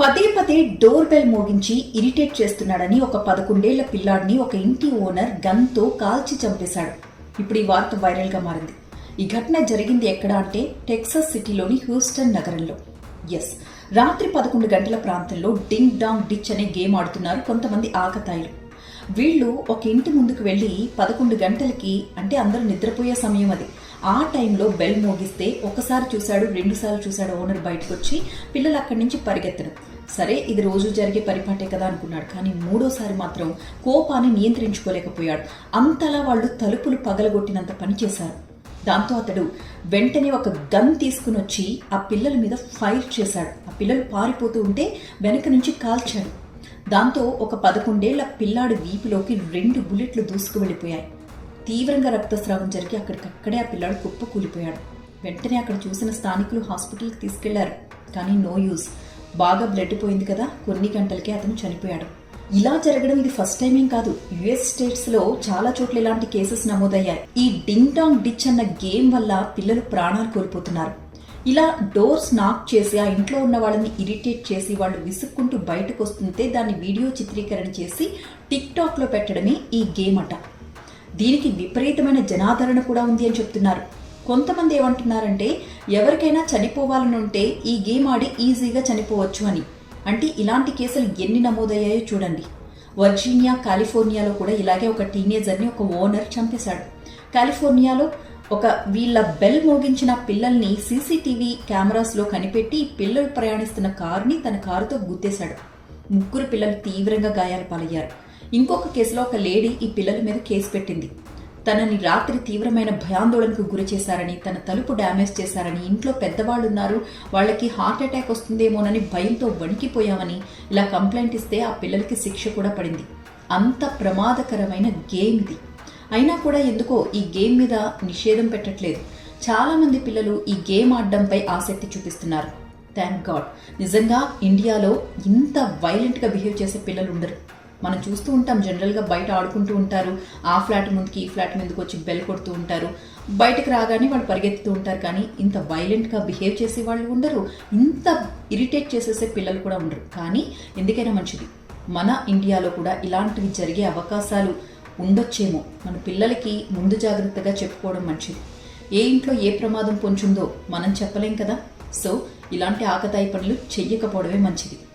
పదే పదే door bell మోగించి irritate చేస్తున్నాడని ఒక పదకొండేళ్ళ పిల్లాడిని ఒక ఇంటి ఓనర్ గన్తో కాల్చి చంపేశాడు. ఇప్పుడు ఈ వార్త వైరల్గా మారింది. ఈ ఘటన జరిగింది ఎక్కడ అంటే టెక్సస్ సిటీలోని హ్యూస్టన్ నగరంలో. ఎస్ రాత్రి పదకొండు గంటల ప్రాంతంలో డింగ్ డాంగ్ డిచ్ అనే గేమ్ ఆడుతున్నారు కొంతమంది ఆకతాయిలు. వీళ్ళు ఒక ఇంటి ముందుకు వెళ్ళి పదకొండు గంటలకి అంటే అందరూ నిద్రపోయే సమయం అది. ఆ టైంలో బెల్ మోగిస్తే ఒకసారి చూశాడు రెండుసార్లు చూశాడు ఓనర్ బయటకు వచ్చి పిల్లలు అక్కడి నుంచి పరిగెత్తడం. సరే ఇది రోజు జరిగే పరిపాటే కదా అనుకున్నాడు. కానీ మూడోసారి మాత్రం కోపాన్ని నియంత్రించుకోలేకపోయాడు. అంతలా వాళ్ళు తలుపులు పగలగొట్టినంత పని చేశారు. దాంతో అతడు వెంటనే ఒక గన్ తీసుకుని వచ్చి ఆ పిల్లల మీద ఫైర్ చేశాడు. ఆ పిల్లలు పారిపోతూ ఉంటే వెనక నుంచి కాల్చాడు. దాంతో ఒక పదకొండేళ్ళ పిల్లాడి వీపులోకి రెండు బుల్లెట్లు దూసుకు వెళ్ళిపోయాయి తీవ్రంగా రక్తస్రావం జరిగి అక్కడికక్కడే ఆ పిల్లాడు కుప్ప కూలిపోయాడు. వెంటనే అక్కడ చూసిన స్థానికులు హాస్పిటల్కి తీసుకెళ్ళారు. కానీ నో యూస్. బాగా బ్లడ్ పోయింది కదా కొన్ని గంటలకే అతను చనిపోయాడు. ఇలా జరగడం ఇది ఫస్ట్ టైమేం కాదు. యుఎస్ స్టేట్స్లో చాలా చోట్ల ఇలాంటి కేసెస్ నమోదయ్యాయి. ఈ డింగ్ డాంగ్ డిచ్ అన్న గేమ్ వల్ల పిల్లలు ప్రాణాలు కోల్పోతున్నారు. ఇలా డోర్స్ నాక్ చేసి ఆ ఇంట్లో ఉన్న వాళ్ళని ఇరిటేట్ చేసి వాళ్ళు విసుక్కుంటూ బయటకు వస్తుంటే దాన్ని వీడియో చిత్రీకరణ చేసి టిక్ పెట్టడమే ఈ గేమ్ అట. దీనికి విపరీతమైన జనాదరణ కూడా ఉంది అని చెప్తున్నారు. కొంతమంది ఏమంటున్నారంటే ఎవరికైనా చనిపోవాలని ఉంటే ఈ గేమ్ ఆడి ఈజీగా చనిపోవచ్చు అని. అంటే ఇలాంటి కేసులు ఎన్ని నమోదయ్యాయో చూడండి. వర్జీనియా కాలిఫోర్నియాలో కూడా ఇలాగే ఒక టీనేజర్ని ఒక ఓనర్ చంపేశాడు. కాలిఫోర్నియాలో ఒక వీళ్ళ బెల్ మోగించిన పిల్లల్ని సీసీటీవీ కెమెరాస్లో కనిపెట్టి పిల్లలు ప్రయాణిస్తున్న కారుని తన కారుతో గుద్దేశాడు. ముగ్గురు పిల్లలు తీవ్రంగా గాయాలు పాలయ్యారు. ఇంకొక కేసులో ఒక లేడీ ఈ పిల్లల మీద కేసు పెట్టింది. తనని రాత్రి తీవ్రమైన భయాందోళనకు గురి చేశారని తన తలుపు డ్యామేజ్ చేశారని ఇంట్లో పెద్దవాళ్ళు ఉన్నారు వాళ్ళకి హార్ట్ అటాక్ వస్తుందేమోనని భయంతో వణికిపోయామని ఇలా కంప్లైంట్ ఇస్తే ఆ పిల్లలకి శిక్ష కూడా పడింది. అంత ప్రమాదకరమైన గేమ్ ఇది. అయినా కూడా ఎందుకో ఈ గేమ్ మీద నిషేధం పెట్టట్లేదు. చాలామంది పిల్లలు ఈ గేమ్ ఆడడంపై ఆసక్తి చూపిస్తున్నారు. Thank God. నిజంగా ఇండియాలో ఇంత వైలెంట్గా బిహేవ్ చేసే పిల్లలు ఉండరు మనం చూస్తూ ఉంటాం జనరల్గా బయట ఆడుకుంటూ ఉంటారు. ఆ ఫ్లాట్ ముందుకి ఈ ఫ్లాట్ ముందుకు వచ్చి బెల్ కొడుతూ ఉంటారు. బయటకు రాగానే వాళ్ళు పరిగెత్తుతూ ఉంటారు. కానీ ఇంత వైలెంట్గా బిహేవ్ చేసే వాళ్ళు ఉండరు. ఇంత ఇరిటేట్ చేసేసే పిల్లలు కూడా ఉండరు. కానీ ఎందుకైనా మంచిది. మన ఇండియాలో కూడా ఇలాంటివి జరిగే అవకాశాలు ఉండొచ్చేమో. మన పిల్లలకి ముందు జాగ్రత్తగా చెప్పుకోవడం మంచిది. ఏ ఇంట్లో ఏ ప్రమాదం పొంచుందో మనం చెప్పలేం కదా? సో ఇలాంటి ఆకతాయి పనులు చెయ్యకపోవడమే మంచిది.